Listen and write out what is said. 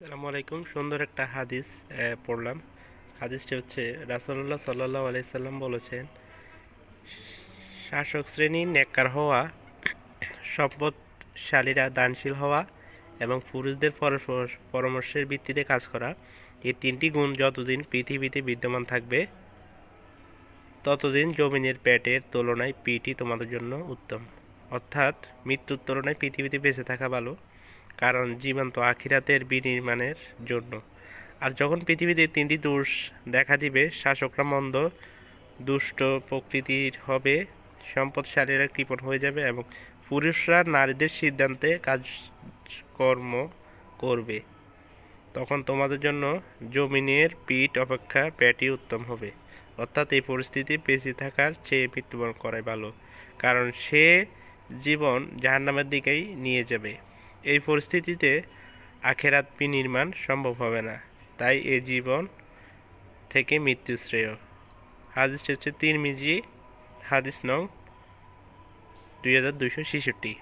আসসালামু আলাইকুম, সুন্দর একটা হাদিস পড়লাম। হাদিসটি হচ্ছে, রাসূলুল্লাহ সাল্লাহ আলাইসাল্লাম বলেছেন, শাসক শ্রেণি নেককার হওয়া, সম্পদশালীরা দানশীল হওয়া এবং পুরুষদের পরামর্শের ভিত্তিতে কাজ করা, এই তিনটি গুণ যতদিন পৃথিবীতে বিদ্যমান থাকবে, ততদিন জমিনের পেটের তুলনায় পিটি তোমাদের জন্য উত্তম। অর্থাৎ মৃত্যুর তুলনায় পৃথিবীতে বেঁচে থাকা ভালো। কারণ জীবন্ত আখিরাতের বিনির্মাণের জন্য। আর যখন পৃথিবীতে তিনটি দোষ দেখা দিবে, শাসকরা মন্দ, দুষ্ট প্রকৃতির হবে, সম্পদশালীরা কৃপণ হয়ে যাবে এবং পুরুষরা নারীদের সিদ্ধান্তে কাজকর্ম করবে। তখন তোমাদের জন্য জমিনের পিঠ অপেক্ষা প্যাটি উত্তম হবে। অর্থাৎ এই পরিস্থিতি বেঁচে থাকার চেয়ে মৃত্যুবরণ করাই ভালো। কারণ সে জীবন জাহান্নামের দিকেই নিয়ে যাবে। এই পরিস্থিতিতে আখেরাত বিনির্মাণ সম্ভব হবে না। তাই এ জীবন থেকে মৃত্যু শ্রেয়। হাদিস হচ্ছে তিন মিজি হাদিস নং দুই হাজার দুইশো ছেষট্টি।